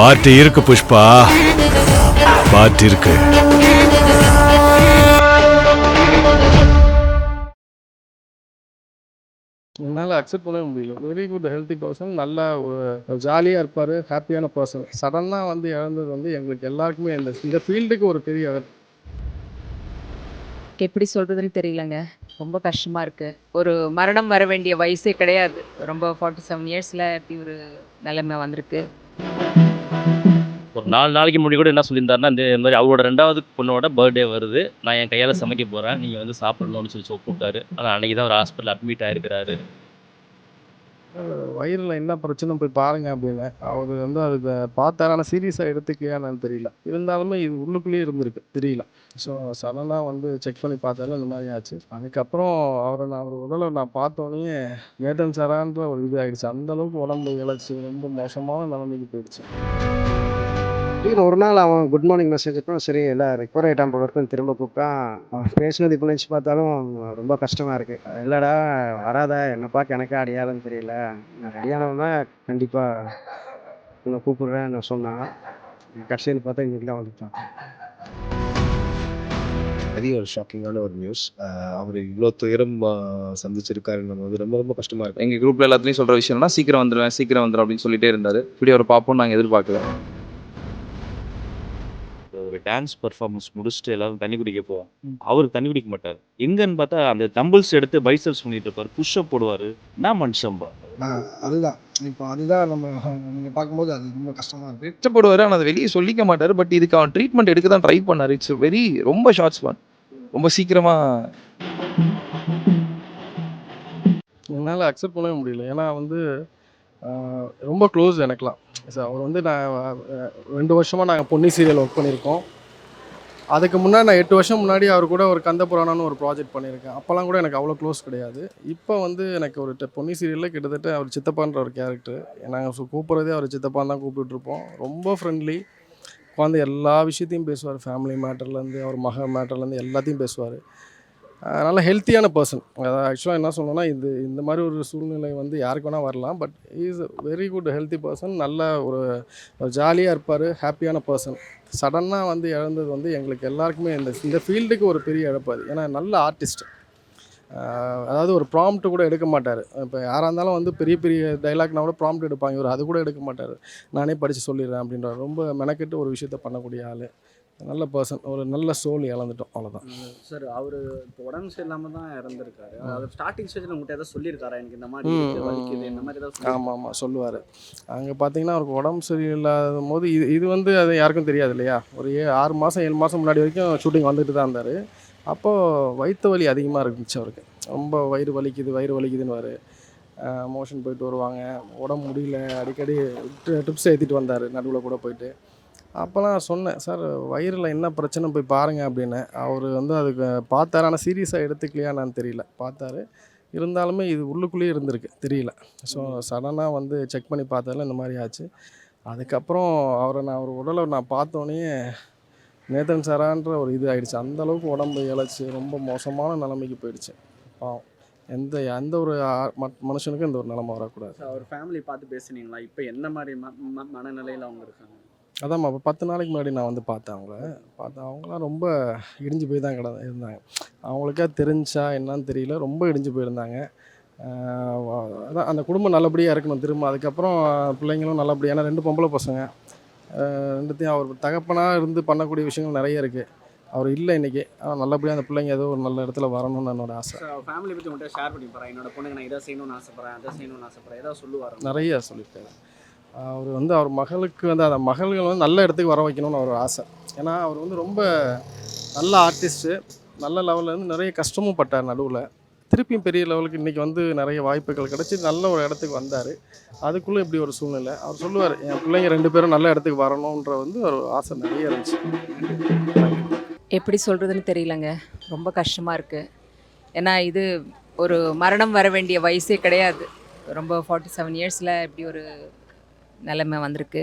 Party இருக்கு Pushpa. Party இருக்கு. என்னால் அக்செப்ட் பண்ணவே முடியல. வெரி குட் ஹெல்த்தி பர்சன் நல்லா ஒரு ஜாலியாக இருப்பார் ஹாப்பியான பர்சன் சடனாக வந்து இழந்தது வந்து எங்களுக்கு எல்லாருக்குமே இந்த இந்த ஃபீல்டுக்கு ஒரு பெரிய. எப்படி சொல்றதுன்னு தெரியலங்க. ரொம்ப கஷ்டமா இருக்கு. ஒரு மரணம் வர வேண்டிய வயசே கிடையாது. ரொம்ப ஃபார்ட்டி செவன் இயர்ஸ்ல இப்படி ஒரு நிலைமை வந்திருக்கு. ஒரு நாலு நாளைக்கு முன்னாடி கூட என்ன சொல்லியிருந்தாருன்னா இந்த மாதிரி அவரோட ரெண்டாவது பொண்ணோட பர்த்டே வருது. நான் என் கையால் சமைக்க போகிறேன் நீங்கள் வந்து சாப்பிடணும்னு சொல்லி கூப்பிட்டாரு. ஆனால் அன்றைக்கி தான் ஒரு ஹாஸ்பிட்டல் அட்மிட் ஆகிருக்கிறாரு வயிறில் என்ன பிரச்சனை போய் பாருங்க அப்படின்னு. அவர் வந்து அது பார்த்தாரு. ஆனால் சீரியஸாக எடுத்துக்கலையான்னு தெரியல. இருந்தாலுமே இது உள்ளுக்குள்ளேயே இருந்திருக்கு. தெரியல. ஸோ சடனாக வந்து செக் பண்ணி பார்த்தாலும் இந்த மாதிரி ஆச்சு. அதுக்கப்புறம் அவரை நான் அவர் உடலை நான் பார்த்தோன்னே மேட்டன் சாரான்ற ஒரு இது ஆகிடுச்சு அந்தளவுக்கு உடம்பு இழைச்சி ரொம்ப மோசமான நிலைமைக்கு போயிடுச்சு. திடீர்னு ஒரு நாள் அவன் குட் மார்னிங் மெசேஜ் அப்புறம் சரி எல்லாம் ரெக்கவர் ஆகிட்டான் போல இருக்குன்னு திரும்ப கூப்பிட்டான் அவன் பேசினது இப்போ நினச்சி பார்த்தாலும் ரொம்ப கஷ்டமாக இருக்குது இல்லைடா வராத என்னை பார்க்க எனக்கே அடையாளன்னு தெரியல. நான் ரெடியானவன் கண்டிப்பாக உன்னை கூப்பிடுறேன் நான் சொன்னான் கடைசியில் பார்த்தா இன்றைக்கி தான் வந்துட்டான். பெரிய ஒரு ஷாக்கிங்கான ஒரு நியூஸ் அவர் இவ்வளோ துயரம் ஆஹ் சந்திச்சிருக்காருன்னும் போது ரொம்ப ரொம்ப கஷ்டமா இருக்கு. எங்கள் குரூப்பில் எல்லாத்துலேயும் சொல்கிற விஷயம்னா சீக்கிரம் வந்துடுவேன் சீக்கிரம் வந்துடும் அப்படின்னு சொல்லிட்டே இருந்தார். இப்படி அவரை பார்ப்போம் நாங்கள் எதிர்பார்க்கல. ஒரு டான்ஸ் பர்ஃபார்மன்ஸ் முடிச்சுட்டு எல்லாரும் தண்ணி குடிக்க போவோம். அவர் தண்ணி குடிக்க மாட்டார். எங்கன்னு பார்த்தா அந்த தம்பிள்ஸ் எடுத்து பைசப்ஸ் பண்ணிட்டு இருப்பார். புஷ்அப் போடுவார். என்ன மனுஷன்பா அதுதான். இப்போ அதுதான் நம்ம நீங்கள் பார்க்கும்போது அது ரொம்ப கஷ்டமாக இருக்குது கஷ்டப்படுவார் ஆனால் அதை வெளியே சொல்லிக்க மாட்டார். பட் இதுக்கு அவன் ட்ரீட்மெண்ட் எடுக்க தான் ட்ரை பண்ணார். இட்ஸ் வெரி ரொம்ப ஷார்ட் ஸ்பான் ரொம்ப சீக்கிரமாக என்னால் அக்செப்ட் பண்ணவே முடியல. ஏன்னா வந்து ரொம்ப க்ளோஸ் எனக்குலாம் சார் அவர் வந்து நான் ரெண்டு வருஷமாக நாங்கள் பொன்னி சீரியல் ஒர்க் பண்ணியிருக்கோம். அதுக்கு முன்னாடி நான் எட்டு வருஷம் முன்னாடி அவர் கூட ஒரு கந்த புராணம்னு ஒரு ப்ராஜெக்ட் பண்ணியிருக்கேன். அப்போல்லாம் கூட எனக்கு அவ்வளோ க்ளோஸ் கிடையாது. இப்போ வந்து எனக்கு ஒரு பொன்னி சீரியலில் கிட்டத்தட்ட அவர் சித்தப்பான்ற ஒரு கேரக்டர் நாங்கள் கூப்பிட்றதே அவர் சித்தப்பான் தான் கூப்பிட்டுருப்போம் ரொம்ப ஃப்ரெண்ட்லி உட்காந்து எல்லா விஷயத்தையும் பேசுவார். ஃபேமிலி மேட்டர்லேருந்து அவர் மக மேட்டர்லேருந்து எல்லாத்தையும் பேசுவார். நல்ல ஹெல்த்தியான பர்சன் அதாவது ஆக்சுவலாக என்ன சொல்லணும்னா இது இந்த மாதிரி ஒரு சூழ்நிலை வந்து யாருக்கு வேணால் வரலாம். But is very good healthy person நல்ல ஒரு ஜாலியாக இருப்பார் ஹாப்பியான பர்சன் சடனாக வந்து இழந்தது வந்து எங்களுக்கு எல்லாருக்குமே இந்த இந்த ஃபீல்டுக்கு ஒரு பெரிய இழப்பு அது. ஏன்னா நல்ல ஆர்டிஸ்ட் அதாவது ஒரு ப்ராம்ப்ட் கூட எடுக்க மாட்டார். இப்போ யாராக இருந்தாலும் வந்து பெரிய பெரிய டைலாக்னா கூட ப்ராம்ப்ட் எடுப்பாங்க. இவர் அது கூட எடுக்க மாட்டார். நானே படித்து சொல்லிடுறேன் அப்படின்ற ரொம்ப மெனக்கெட்டு ஒரு விஷயத்த பண்ணக்கூடிய ஆள். நல்ல பர்சன் ஒரு நல்ல சோல் இழந்துட்டோம் அவ்வளோதான் சார் அவர் இப்போ உடம்பு சரியில்லாமல் தான் இறந்துருக்காரு. அது ஸ்டார்டிங் ஸ்டேஜில் உங்கள்கிட்ட ஏதாவது சொல்லியிருக்காரா? எனக்கு இந்த மாதிரி வலிக்குது இந்த மாதிரி ஏதாவது ஆமாம் ஆமாம் சொல்லுவார். அங்கே பார்த்தீங்கன்னா அவருக்கு உடம்பு சரியில்லாத போது இது இது வந்து அது யாருக்கும் தெரியாது இல்லையா? ஒரு ஏ ஆறு மாதம் ஏழு மாதம் முன்னாடி வரைக்கும் ஷூட்டிங் வந்துட்டு தான் இருந்தார். அப்போது வயிற்று வலி அதிகமாக இருந்துச்சு அவருக்கு. ரொம்ப வயிறு வலிக்குது வயிறு வலிக்குதுன்னு மோஷன் போயிட்டு வருவாங்க. உடம்பு முடியல அடிக்கடி ட்ரிப்ஸ் ஏற்றிட்டு வந்தார் நடுவில் கூட போயிட்டு. அப்போலாம் சொன்னேன் சார் வயிறில் என்ன பிரச்சனை? போய் பாருங்கள் அப்படின்னு. அவர் வந்து அதுக்கு பார்த்தாரு. ஆனால் சீரியஸாக எடுத்துக்கலையான்னு தெரியல. பார்த்தாரு. இருந்தாலுமே இது உள்ளுக்குள்ளேயே இருந்திருக்கு. தெரியல. ஸோ சடனாக வந்து செக் பண்ணி பார்த்ததில் இந்த மாதிரி ஆச்சு. அதுக்கப்புறம் அவரை நான் அவர் உடலை நான் பார்த்தோன்னே நேதன் சாரான்ற ஒரு இது ஆயிடுச்சு. அந்த அளவுக்கு உடம்பு இழைச்சி ரொம்ப மோசமான நிலைமைக்கு போயிடுச்சு. பாவம். எந்த எந்த ஒரு மனுஷனுக்கும் இந்த ஒரு நிலைமை வரக்கூடாது. சார், அவர் ஃபேமிலி பார்த்து பேசுனீங்களா? இப்போ என்ன மாதிரி ம மனநிலையில் அவங்க இருக்காங்க? அதான் அப்போ பத்து நாளைக்கு முன்னாடி நான் வந்து பார்த்தேன் அவங்கள. பார்த்தேன். அவங்களாம் ரொம்ப இடிஞ்சு போய் தான் கிட இருந்தாங்க. அவங்களுக்கே தெரிஞ்சா என்னன்னு தெரியல. ரொம்ப இடிஞ்சு போயிருந்தாங்க. அதான் அந்த குடும்பம் நல்லபடியாக இருக்கணும் திரும்ப. அதுக்கப்புறம் பிள்ளைங்களும் நல்லபடியாக ஏன்னா ரெண்டு பொம்பளை பசங்க. ரெண்டுத்தையும் அவர் தகப்பனாக இருந்து பண்ணக்கூடிய விஷயங்கள் நிறைய இருக்குது அவர் இல்லை இன்றைக்கி ஆனால் நல்லபடியாக அந்த பிள்ளைங்க ஏதோ ஒரு நல்ல இடத்துல வரணும்னு என்னோட ஆசை. ஃபேமிலி பற்றி உங்கள்கிட்ட ஷேர் பண்ணி போகிறேன் என்னோட பொண்ணுங்க நான் இதை செய்யணும்னு ஆசைப்பட்றேன் அதை செய்யணும்னு ஆசைப்பட்றேன். ஏதாவது சொல்லுவார்? நிறைய சொல்லியிருக்காரு. அவர் வந்து அவர் மகளுக்கு வந்து அந்த மகள்கள் வந்து நல்ல இடத்துக்கு வர வைக்கணும்னு அவர் ஆசை. ஏன்னா அவர் வந்து ரொம்ப நல்ல ஆர்டிஸ்ட்டு நல்ல லெவலில் இருந்து நிறைய கஷ்டமும் பட்டார் நடுவில். திருப்பியும் பெரிய லெவலுக்கு இன்றைக்கி வந்து நிறைய வாய்ப்புகள் கிடச்சி நல்ல ஒரு இடத்துக்கு வந்தார். அதுக்குள்ளே இப்படி ஒரு சூழ்நிலை. அவர் சொல்லுவார் என் பிள்ளைங்க ரெண்டு பேரும் நல்ல இடத்துக்கு வரணுன்ற வந்து ஒரு ஆசை நிறைய இருந்துச்சு. எப்படி சொல்கிறதுன்னு தெரியலங்க. ரொம்ப கஷ்டமாக இருக்குது ஏன்னா இது ஒரு மரணம் வர வேண்டிய வயசே கிடையாது. ரொம்ப ஃபார்ட்டி செவன் இயர்ஸில் இப்படி ஒரு நிலைமை வந்திருக்கு.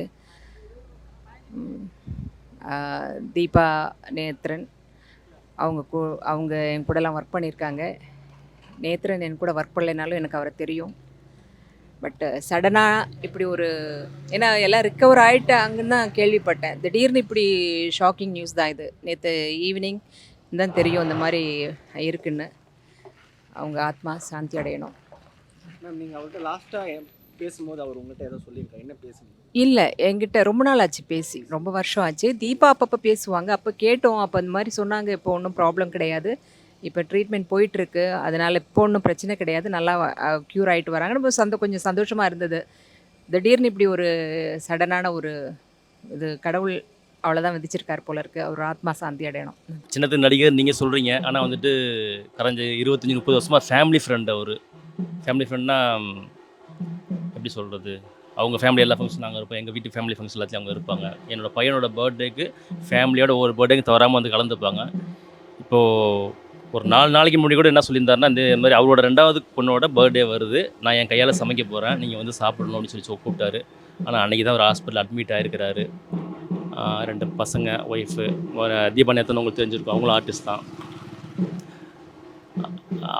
தீபா நேத்ரன் அவங்க கூ அவங்க என் கூடலாம் ஒர்க் பண்ணியிருக்காங்க. நேத்ரன் என் கூட ஒர்க் பண்ணலைனாலும் எனக்கு அவரை தெரியும். பட் சடனாக இப்படி ஒரு ஏன்னா எல்லாம் ரிக்கவர் ஆகிட்டாங்கன்னு தான் கேள்விப்பட்டேன். திடீர்னு இப்படி ஷாக்கிங் நியூஸ் தான் இது. நேற்று ஈவினிங் தான் தெரியும் இந்த மாதிரி இருக்குன்னு. அவங்க ஆத்மா சாந்தி அடையணும். மேம் நீங்கள் அவர்கிட்ட லாஸ்ட்டாக பேசும்போது அவர் உங்கள்கிட்ட ஏதோ சொல்லியிருக்காரு. என்ன பேசுனீங்க? இல்லை என்கிட்ட ரொம்ப நாள் ஆச்சு பேசி. ரொம்ப வருஷம் ஆச்சு. தீபா அப்பப்போ பேசுவாங்க. அப்போ கேட்டோம். அப்போ இந்த மாதிரி சொன்னாங்க. இப்போ ஒன்றும் ப்ராப்ளம் கிடையாது. இப்போ ட்ரீட்மெண்ட் போயிட்டுருக்கு. அதனால் இப்போ ஒன்றும் பிரச்சனை கிடையாது. நல்லா க்யூர் ஆகிட்டு வராங்க. நம்ம சந்த கொஞ்சம் சந்தோஷமாக இருந்தது. திடீர்னு இப்படி ஒரு சடனான ஒரு இது கடவுள் அவ்வளோதான் விதிச்சிருக்கார் போல இருக்கு. அவர் ஆத்மா சாந்தி அடையணும். சின்னத்து நடிகர் நீங்கள் சொல்கிறீங்க ஆனால் வந்துட்டு கரைஞ்ச இருபத்தஞ்சி முப்பது வருஷமாக ஃபேமிலி ஃப்ரெண்ட் அவர். ஃபேமிலி ஃப்ரெண்ட்னா எப்படி சொல்கிறது அவங்க ஃபேமிலி எல்லா ஃபங்க்ஷன் நாங்கள் இருப்போம் எங்கள் வீட்டு ஃபேமிலி ஃபங்க்ஷன் எல்லாத்தையும் அவங்க இருப்பாங்க. என்னோட பையனோட பர்த்டேக்கு ஃபேமிலியோட ஒவ்வொரு பர்த்டேக்கு தவறாமல் வந்து கலந்துப்பாங்க. இப்போது ஒரு நாலு நாளைக்கு முன்னாடி கூட என்ன சொல்லியிருந்தாருன்னா இந்த மாதிரி அவரோட ரெண்டாவது பொண்ணோட பர்த்டே வருது. நான் என் கையால் சமைக்க போகிறேன் நீங்கள் வந்து சாப்பிடணும் அப்படின்னு சொல்லி கூப்பிட்டாரு. ஆனால் அன்றைக்கி தான் ஒரு ஹாஸ்பிட்டல் அட்மிட் ஆகிருக்கிறாரு ரெண்டு பசங்க ஒய்ஃபு தீபா நேத்தன் உங்களுக்கு தெரிஞ்சிருக்கும். அவங்களும் ஆர்டிஸ்ட் தான்.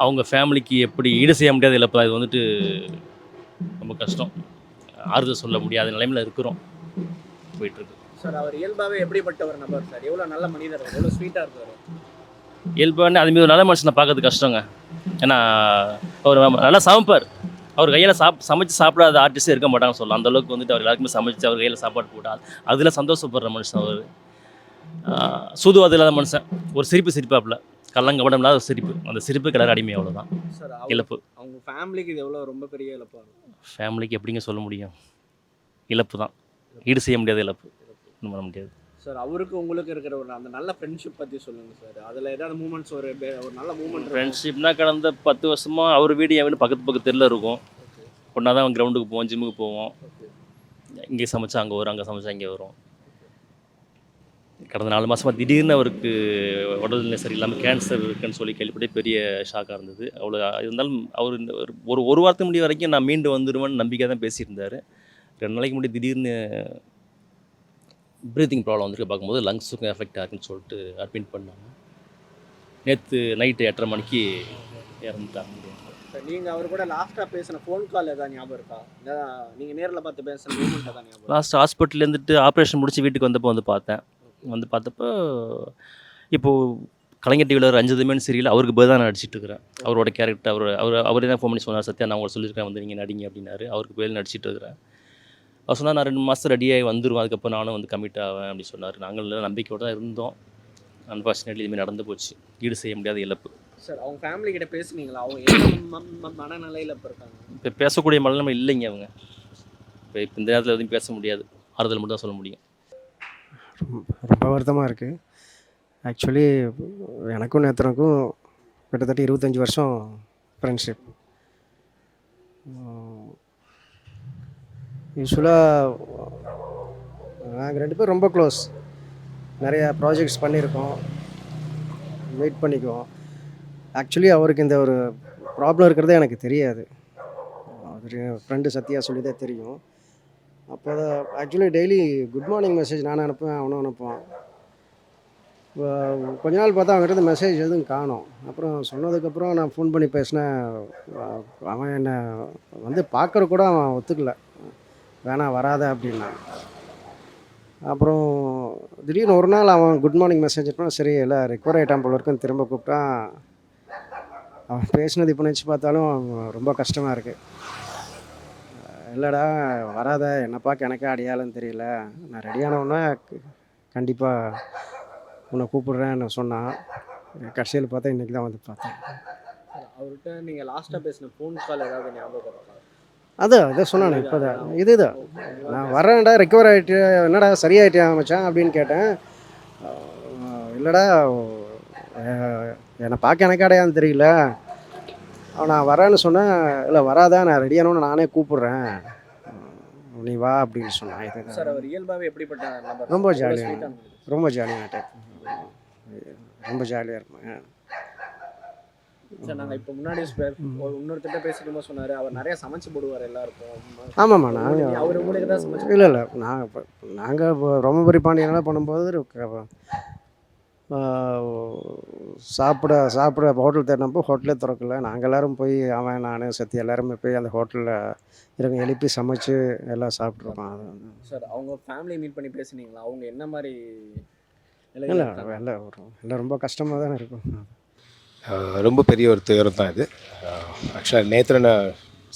அவங்க ஃபேமிலிக்கு எப்படி ஈடு செய்ய முடியாத இழப்பு அது வந்துட்டு ரொம்ப கஷ்டம். ஆறுதல் சொல்ல முடியாத நிலைமையில் இருக்கிறோம். போயிட்டுருக்கு. சார் அவர் இயல்பாகவே எப்படிப்பட்ட ஒரு நபர் சார்? எவ்வளோ நல்ல மனிதர் எவ்வளோ ஸ்வீட்டாக இருக்கார் இயல்பான அது மீது ஒரு நல்ல மனுஷனை பார்க்கறது கஷ்டங்க. ஏன்னா அவர் நல்லா சமைப்பார். அவர் கையில் சாப் சமைச்சு சாப்பிடாத ஆர்டிஸ்டே இருக்க மாட்டாங்கன்னு சொல்லலாம். அந்த அளவுக்கு வந்துட்டு அவர் எல்லாருக்குமே சமைச்சு அவர் கையில் சாப்பாடு போட்டால் அதில் சந்தோஷப்படுற மனுஷன் அவர். சூதுவாது இல்லாத மனுஷன். ஒரு சிரிப்பு சிரிப்பாப்புல. கள்ளங்கபடம் இல்லாத ஒரு சிரிப்பு. அந்த சிரிப்பு கிளற அடிமை அவ்வளோதான் இழப்பு. ஃபேமிலிக்கு இது எவ்வளோ ரொம்ப பெரிய இழப்பாக இருக்கும்? ஃபேமிலிக்கு எப்படிங்க சொல்ல முடியும்? இழப்பு தான். ஈடு செய்ய முடியாத இழப்பு. ஒன்றும் பண்ண முடியாது. சார் அவருக்கு உங்களுக்கு இருக்கிற ஒரு அந்த நல்ல ஃப்ரெண்ட்ஷிப் பற்றி சொல்லுங்கள் சார் அதில் ஏதாவது மூமெண்ட்ஸ் ஒரு ஒரு நல்ல மூமெண்ட் ஃப்ரெண்ட்ஷிப்னா கடந்த பத்து வருஷமாக அவர் வீடு என் வீடு பக்கத்து பக்கத்து தெருல இருக்கும். ஒன்றா தான் கிரவுண்டுக்கு போவோம் ஜிம்முக்கு போவோம். இங்கே சமைச்சா அங்கே வரும் அங்கே சமைச்சா இங்கே வரும். கடந்த நாலு மாதமாக திடீர்னு அவருக்கு உடல்நிலை சரியில்லாமல் கேன்சர் இருக்குன்னு சொல்லி கேள்விப்பட்டு பெரிய ஷாக்காக இருந்தது. அவ்வளோ இருந்தாலும் அவர் இந்த ஒரு ஒரு ஒரு வாரத்துக்கு முடிய வரைக்கும் நான் மீண்டு வந்துடுவேன்னு நம்பிக்கை தான் பேசியிருந்தார். ரெண்டு நாளைக்கு முன்னாடி திடீர்னு ப்ரீத்திங் ப்ராப்ளம் வந்துருக்கு. பார்க்கும்போது லங்ஸுக்கும் எஃபெக்ட் ஆகுதுன்னு சொல்லிட்டு அட்மிட் பண்ணாங்க. நேற்று நைட்டு எட்டரை மணிக்கு இறந்துட்டாங்க. நீங்கள் அவர் கூட லாஸ்ட்டாக பேசின ஃபோன் கால் ஏதாவது ஞாபகம் இருக்கா? இல்லை நீங்கள் நேரில் பார்த்து பேசின மூமெண்ட் ஏதாவது ஞாபகம்? லாஸ்ட் ஹாஸ்பிட்டல் இருந்துட்டு ஆப்ரேஷன் முடிச்சு வீட்டுக்கு வந்தப்போ வந்து பார்த்தேன். வந்து பார்த்தப்போ இப்போது கலைஞர் டிவியில் ஒரு அஞ்சு மேன் சீரியல் அவருக்கு பதில் தான் நடிச்சிட்டு இருக்கிறேன். அவரோட கேரக்டர் அவர் அவர் அவரே தான் ஃபோன் பண்ணி சொன்னார் சத்யா நான் உங்களுக்கு சொல்லியிருக்கேன் வந்து நீங்கள் நடிங்க அப்படின்னாரு. அவருக்கு பதில் நடிச்சிட்டு இருக்கிறேன். அவர் சொன்னால் நான் ரெண்டு மாதம் ரெடியாகி வந்துடுவேன் அதுக்கப்புறம் நானும் வந்து கமிட் ஆவேன் அப்படி சொன்னார். நாங்கள் எல்லாம் நம்பிக்கையோடு தான் இருந்தோம். அன்ஃபார்ச்சுனேட்லி இதுமாதிரி நடந்து போச்சு. ஈடு செய்ய முடியாத இழப்பு. சார் அவங்க ஃபேமிலி கிட்ட பேசுனீங்களா? அவங்க மனநிலையில் இப்போ இருக்காங்க? இப்போ பேசக்கூடிய மனநிலைமை இல்லைங்க அவங்க. இப்போ இப்போ இந்த நேரத்தில் எதுவும் பேச முடியாது. ஆறுதல் மட்டும் தான் சொல்ல முடியும். ரொம்ப வருத்தமாக இருக்குது ஆக்சுவலி எனக்கும் நேத்தனுக்கும் கிட்டத்தட்ட இருபத்தஞ்சி வருஷம் ஃப்ரெண்ட்ஷிப் யூஸ்வலாக நாங்கள் ரெண்டு பேரும் ரொம்ப க்ளோஸ் நிறையா ப்ராஜெக்ட்ஸ் பண்ணியிருக்கோம் வெயிட் பண்ணிக்குவோம். ஆக்சுவலி அவருக்கு இந்த ஒரு ப்ராப்ளம் இருக்கிறதே எனக்கு தெரியாது. அவர் ஃப்ரெண்டு சத்யா சொல்லி தான் தெரியும். அப்போ actually daily good morning message நானும் அனுப்புவேன் அவனும் அனுப்புவான். கொஞ்ச நாள் பார்த்தா அவன்கிட்ட மெசேஜ் எதுவும் காணும். அப்புறம் சொன்னதுக்கப்புறம் நான் ஃபோன் பண்ணி பேசினேன். அவன் என்னை வந்து பார்க்குற கூட அவன் ஒத்துக்கல. வேணாம் வராத அப்படின்னா. அப்புறம் திடீர்னு ஒரு நாள் அவன் குட் மார்னிங் மெசேஜ் பண்ணால் சரி இல்லை ரெக்கவர் ஆகிட்டான் போல இருக்குன்னு திரும்ப கூப்பிட்டான். அவன் பேசினது இப்போ நினச்சி பார்த்தாலும் ரொம்ப கஷ்டமாக இருக்குது இல்லைடா வராத. என்னை பார்க்க எனக்கே அடையாளம் தெரியல. நான் ரெடியானவுடனே கண்டிப்பாக உன்னை கூப்பிடுறேன்னு சொன்னான் கடைசியில் பார்த்தா இன்றைக்கி தான் வந்து பார்த்தேன். அவர்கிட்ட நீங்கள் லாஸ்ட்டாக பேசின ஃபோன் கால் ஏதாவது ஞாபகம் அதான் இதை சொன்னானே இப்போ தான். இதுதான் நான் வரேன்டா ரெக்கவர் ஆகிட்டு என்னடா சரியாயிட்டியா மச்சான் அப்படின்னு கேட்டேன். இல்லைடா என்னை பார்க்க எனக்கு அடையான்னு தெரியல. அவன் நான் வரேன்னு சொன்னேன். இல்லை வராதா? நான் ரெடியானோன்னு நானே கூப்பிட்றேன். நீ வா அப்படின்னு சொன்னான். சார் இதுதான் அவர் இயல்பாகவே எப்படிப்பட்ட ரொம்ப மனிதர்? ரொம்ப ஜாலியான டைப் ரொம்ப ஜாலியாக இருப்பேன். சார் நாங்கள் இப்போ முன்னாடி இன்னொருத்திட்ட பேசிட்டு சொன்னார். அவர் நிறைய சமைச்சு போடுவார் எல்லாருக்கும். ஆமாம்மா நாங்கள் அவர் உங்களுக்கு தான் சமைச்சு இல்லை இல்லை. நாங்கள் நாங்கள் ரோமபுரி பாண்டியனெல்லாம் பண்ணும்போது சாப்பிட சாப்பிட ஹோட்டல் தேடினப்போ ஹோட்டலே திறக்கல. நாங்கள் எல்லோரும் போய் அவன் நான் சத்யா எல்லாருமே போய் அந்த ஹோட்டலில் இருக்க எழுப்பி சமைச்சு எல்லாம் சாப்பிட்ருக்கோம் அது சார் அவங்க ஃபேமிலியை மீட் பண்ணி பேசுனீங்களா? அவங்க என்ன மாதிரி இல்லை இருக்காங்க? எல்லாம் ரொம்ப கஷ்டமாக தானே இருக்கும். ரொம்ப பெரிய ஒரு துயரம் தான் இது. ஆக்சுவலாக நேற்று நான்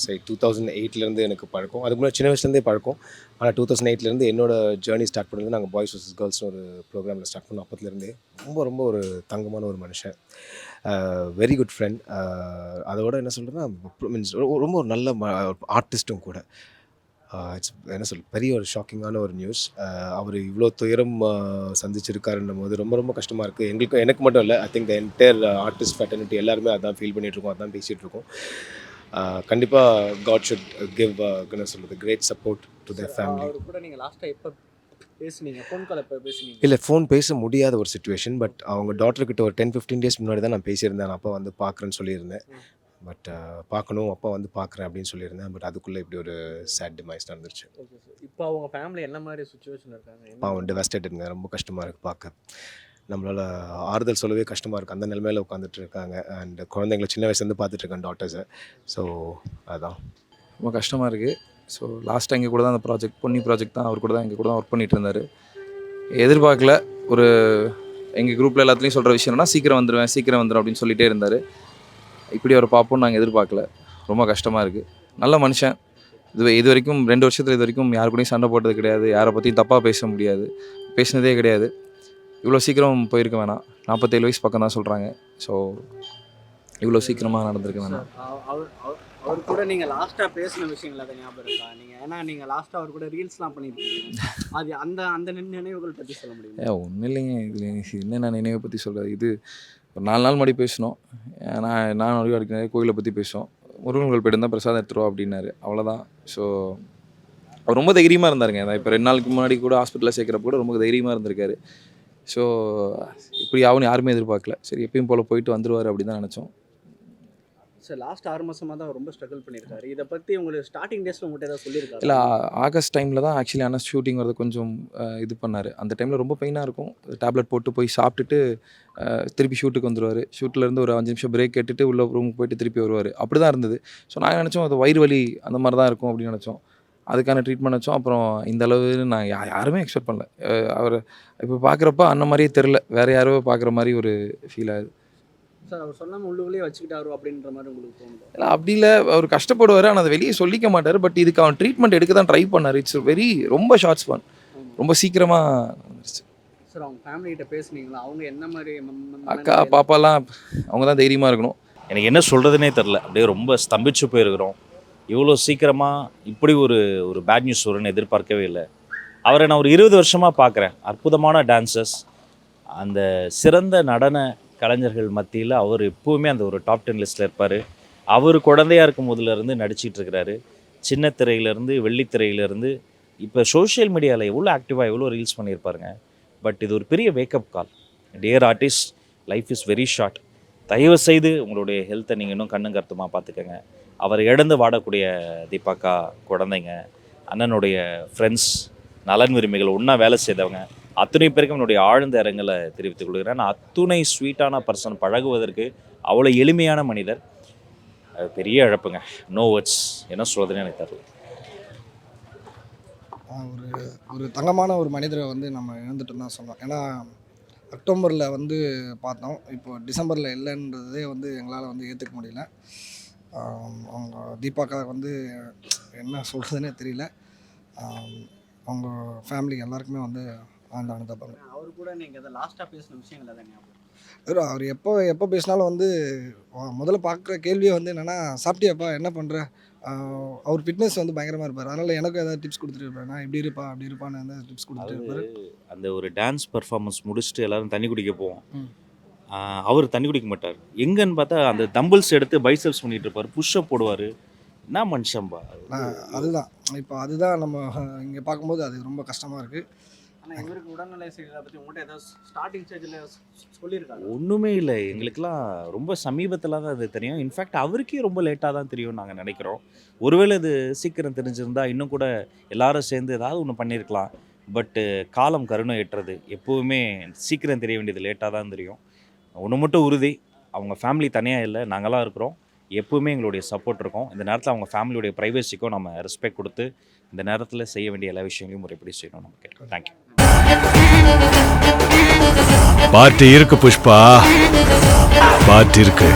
சரி டூ தௌசண்ட் எயிட்லேருந்து எனக்கு பழக்கம். அதுக்கு முன்னாடி சின்ன வயசுலேருந்தே பழக்கம். ஆனால் டூ தௌசண்ட் எயிட்லேருந்து என்னோட ஜேர்னி ஸ்டார்ட் பண்ணது நாங்கள் பாய்ஸ் வர்சஸ் கேர்ள்ஸ்னு ஒரு ப்ரோக்ராமில் ஸ்டார்ட் பண்ணோம் அப்பத்துலேருந்தே. ரொம்ப ரொம்ப ஒரு தங்கமான ஒரு மனுஷன். வெரி குட் ஃப்ரெண்ட் அதோட என்ன சொல்கிறேன்னா மீன்ஸ் ரொம்ப ஒரு நல்ல ஆர்டிஸ்ட்டும் கூட. இட்ஸ் என்ன சொல் பெரிய ஒரு ஷாக்கிங்கான ஒரு நியூஸ் அவர் இவ்வளோ துயரம் சந்திச்சிருக்காருன்னும் போது ரொம்ப ரொம்ப கஷ்டமாக இருக்குது எங்களுக்கும் எனக்கு மட்டும் இல்லை I think the entire artist fraternity எல்லாருமே அதான் ஃபீல் பண்ணிகிட்ருக்கோம் இருக்கோம் அதான் பேசிகிட்டு இருக்கோம். கண்டிப்பாக காட் ஷுட் கிவ் என்ன சொல்கிறது great support to the family கூட நீங்க லாஸ்டா எப்ப பேசுனீங்க? ஃபோன் கால் எப்ப பேசுனீங்க? இல்லை ஃபோன் பேச முடியாத ஒரு சுச்சுவேஷன் பட் அவங்க டாக்டர் கிட்ட ஒரு டென் ஃபிஃப்டீன் டேஸ் முன்னாடி தான் நான் பேசியிருந்தேன். நான் அப்பா வந்து பார்க்குறேன்னு சொல்லியிருந்தேன். பட் பார்க்கணும் அப்பா வந்து பார்க்குறேன் அப்படின்னு சொல்லியிருந்தேன். பட் அதுக்குள்ளே இப்படி ஒரு சேட் டிமைஸ் நடந்துருச்சு. இப்போ அவங்க ஃபேமிலி என்ன மாதிரி சுச்சுவேஷன் இருக்காங்க? என்ன பாவம் டெவஸ்டேட்டடுங்க ரொம்ப கஷ்டமாக இருக்குது பார்க்க. நம்மளால் ஆறுதல் சொல்லவே கஷ்டமாக இருக்குது அந்த நிலமையில் உட்காந்துட்டு இருக்காங்க அண்ட் குழந்தைங்கள சின்ன வயசுலேருந்து பார்த்துட்ருக்கேன் டாக்டர்ஸை டாட்டர்ஸை ஸோ அதுதான் ரொம்ப கஷ்டமாக இருக்குது ஸோ லாஸ்ட்டாக எங்கள் கூட தான் அந்த ப்ராஜெக்ட் பொன்னி ப்ராஜெக்ட் தான். அவர் கூட தான் எங்கள் கூட தான் ஒர்க் பண்ணிட்டு இருந்தார். எதிர்பார்க்கல ஒரு எங்கள் குரூப்பில் எல்லாத்துலேயும் சொல்கிற விஷயம் என்னன்னா சீக்கிரம் வந்துடுவேன் சீக்கிரம் வந்துடும் அப்படின்னு சொல்லிகிட்டே இருந்தார். இப்படி அவரை பார்ப்போம்னு நாங்கள் எதிர்பார்க்கல. ரொம்ப கஷ்டமாக இருக்குது நல்ல மனுஷன். இது இது வரைக்கும் ரெண்டு வருஷத்தில் இது வரைக்கும் யாரு கூடயும் சண்டை போட்டது கிடையாது. யாரை பற்றியும் தப்பாக பேச முடியாது. பேசினதே கிடையாது. இவ்வளோ சீக்கிரம் போயிருக்க வேணாம். நாற்பத்தேழு வயசு பக்கம் தான் சொல்கிறாங்க ஸோ இவ்வளோ சீக்கிரமாக நடந்திருக்க வேணாம். அவர் கூட நீங்க லாஸ்டா பேசின விஷயங்கள் அதை ஞாபகம் இருக்கா? நீங்க ஏன்னா நீங்க லாஸ்டா அவர் கூட ரீல்ஸ்லாம் பண்ணிருக்கீங்க. அது அந்த அந்த நினை- நினைவுகள் பத்தி சொல்ல முடியுமா? ஏ ஒன்றும் இல்லைங்க. இதில் என்ன நான் நினைவை பற்றி சொல்கிறது இது ஒரு நாலு நாள் முன்னாடி பேசினோம். நான் நான் வரைக்கும் அடிக்க நிறைய கோயிலை பற்றி பேசுவோம். முருகன் கோயில் போயிட்டு இருந்தால் பிரசாதம் எடுத்துருவா அப்படின்னாரு. அவ்வளோதான் ஸோ அவர் ரொம்ப தைரியமாக இருந்தாருங்க. இப்போ ரெண்டு நாளுக்கு முன்னாடி கூட ஹாஸ்பிட்டலில் சேர்க்குறப்ப கூட ரொம்ப தைரியமாக இருந்திருக்காரு. ஸோ இப்படி ஆகும்னு யாருமே எதிர்பார்க்கல. சரி எப்பயும் போல் போயிட்டு வந்துருவார் அப்படின்னு தான் நினச்சோம். சார் லாஸ்ட் ஆறு மாசமா தான் ரொம்ப ஸ்ட்ரகிள் பண்ணியிருக்காரு இதை பத்தி உங்களுக்கு ஸ்டார்டிங் டேஸ்ல உங்கள்கிட்ட ஏதாவது சொல்லியிருக்காரு? இல்லை ஆகஸ்ட் டைமில் தான் ஆக்சுவலி ஆனால் ஷூட்டிங் வரது கொஞ்சம் இது பண்ணார். அந்த டைமில் ரொம்ப பெயினாக இருக்கும். டேப்லெட் போட்டு போய் சாப்பிட்டுட்டு திருப்பி ஷூட்டுக்கு வந்துருவார். ஷூட்லேருந்து ஒரு அஞ்சு நிமிஷம் பிரேக் கேட்டுட்டு உள்ள ரூமுக்கு போயிட்டு திருப்பி வருவார். அப்படி தான் இருந்தது. ஸோ நாங்கள் நினச்சோம் அது வயிறு வலி அந்த மாதிரி தான் இருக்கும் அப்படின்னு நினச்சோம். அதுக்கான ட்ரீட்மெண்ட் வச்சோம். அப்புறம் இந்த அளவு நான் யா யாருமே எக்ஸ்பெக்ட் பண்ணல. அவர் இப்போ பார்க்குறப்ப அண்ணன் மாதிரியே தெரில வேறு யாரோ பார்க்குற மாதிரி ஒரு ஃபீல் ஆகுது. சார் அவர் சொல்லாம உள்ளுக்குள்ளேயே வச்சுக்கிட்டாரு அப்படின்ற மாதிரி உங்களுக்கு இல்லை அப்படி இல்லை. அவர் கஷ்டப்படுவார். ஆனால் அதை வெளியே சொல்லிக்க மாட்டார். பட் இதுக்கு அவன் ட்ரீட்மெண்ட் எடுக்க தான் ட்ரை பண்ணார். இட்ஸ் வெரி ரொம்ப ஷார்ட்ஸ் ஃபன் ரொம்ப சீக்கிரமாக சார் அவங்க ஃபேமிலி கிட்ட பேசுனீங்களா? அவங்க என்ன மாதிரி அக்கா பாப்பாலாம் அவங்க தான் தைரியமாக இருக்கணும். எனக்கு என்ன சொல்கிறதுனே தெரில அப்படியே ரொம்ப ஸ்தம்பிச்சு போயிருக்கிறோம். இவ்வளோ சீக்கிரமாக இப்படி ஒரு ஒரு பேட் நியூஸ் வரும்னு எதிர்பார்க்கவே இல்லை. அவரை நான் ஒரு இருபது வருஷமாக பார்க்குறேன். அற்புதமான டான்சர்ஸ் அந்த சிறந்த நடன கலைஞர்கள் மத்தியில் அவர் எப்போவுமே அந்த ஒரு டாப் டென் லிஸ்ட்டில் இருப்பார். அவர் குழந்தையா இருக்கும் போதுலேருந்து நடிச்சிட்ருக்கிறாரு சின்ன திரையிலேருந்து வெள்ளித்திரையிலேருந்து இப்போ சோஷியல் மீடியாவில் எவ்வளோ ஆக்டிவாக எவ்வளோ ரீல்ஸ் பண்ணியிருப்பாருங்க. பட் இது ஒரு பெரிய wake up call dear artist life is very short தயவு செய்து உங்களுடைய ஹெல்த்தை நீங்கள் இன்னும் கண்ணும் கருத்துமாக பார்த்துக்கோங்க. அவர் இழந்து வாடக்கூடிய தீபாக்கா குழந்தைங்க அண்ணனுடைய ஃப்ரெண்ட்ஸ் நலன் உரிமைகள் ஒன்றா வேலை செய்தவங்க அத்துணை பேருக்கும் என்னுடைய ஆழ்ந்த இரங்கலை தெரிவித்துக் கொள்கிறேன். நான் அத்துணை ஸ்வீட்டான பர்சன் பழகுவதற்கு அவ்வளோ எளிமையான மனிதர். அது பெரிய இழப்புங்க. நோ வேர்ட்ஸ் என்ன சொல்கிறதுன்னு எனக்கு தெரியல. ஒரு ஒரு தங்கமான ஒரு மனிதரை வந்து நம்ம இழந்துட்டோம் தான் சொல்லலாம். ஏன்னா அக்டோபரில் வந்து பார்த்தோம். இப்போ டிசம்பரில் இல்லைன்றதே வந்து எங்களால் வந்து ஏற்றுக்க முடியல. அவங்க தீபாக்கா வந்து என்ன சொல்கிறதுனே தெரியல. அவங்க ஃபேமிலி எல்லாருக்குமே வந்து ஆழ்ந்த அனுதாபம் அவர் கூட நீங்க அதை லாஸ்டா பேசின விஷயங்கள் வெறும் அவர் எப்போ எப்போ பேசினாலும் வந்து முதல்ல பார்க்குற கேள்வியே வந்து என்னென்னா சாப்பிட்டியாப்பா? என்ன பண்ணுற அவர் ஃபிட்னஸ் வந்து பயங்கரமாக இருப்பார். அதனால் எனக்கு ஏதாவது டிப்ஸ் கொடுத்துட்டு இருப்பார். நான் இப்படி இருப்பா அப்படி இருப்பான்னு ஏதாவது டிப்ஸ் கொடுத்துட்டு இருப்பார். அந்த ஒரு டான்ஸ் பர்ஃபார்மன்ஸ் முடிச்சுட்டு எல்லாரும் தண்ணி குடிக்க போவோம். அவர் தண்ணி குடிக்க மாட்டார். எங்கன்னு பார்த்தா அந்த தம்பிள்ஸ் எடுத்து பைசப்ஸ் பண்ணிட்டு இருப்பார். புஷ்அப் போடுவார். என்ன மனுஷன்பா நான் அதுதான். இப்போ அதுதான் நம்ம இங்கே பார்க்கும்போது அது ரொம்ப கஷ்டமாக இருக்குது ஆனால் இவருக்கு உடல்நிலை சரியில்லை பற்றி உங்கள்கிட்ட ஏதாவது ஸ்டார்டிங் ஸ்டேஜில் சொல்லியிருக்காங்க ஒன்றுமே இல்லை. எங்களுக்கெல்லாம் ரொம்ப சமீபத்தில் தான் அது தெரியும். இன்ஃபேக்ட் அவருக்கே ரொம்ப லேட்டாக தான் தெரியும் நாங்கள் நினைக்கிறோம். ஒருவேளை இது சீக்கிரம் தெரிஞ்சிருந்தா இன்னும் கூட எல்லாரும் சேர்ந்து ஏதாவது ஒன்று பண்ணியிருக்கலாம். பட்டு காலம் கருணை ஏற்றது. எப்போவுமே சீக்கிரம் தெரிய வேண்டியது லேட்டாக தான் தெரியும். ஒன்று மட்டும் உறுதி. அவங்க ஃபேமிலி தனியாக இல்லை. நாங்களாம் இருக்கிறோம். எப்போவுமே எங்களுடைய சப்போர்ட் இருக்கும். இந்த நேரத்தில் அவங்க ஃபேமிலியுடைய ப்ரைவசிக்கும் நம்ம ரெஸ்பெக்ட் கொடுத்து இந்த நேரத்தில் செய்ய வேண்டிய எல்லா விஷயங்களையும் முறைப்படி செய்யணும் நம்ம கேட்குறோம். தேங்க்யூ பார்ட்டி இருக்கு புஷ்பா. பார்ட்டி இருக்கு.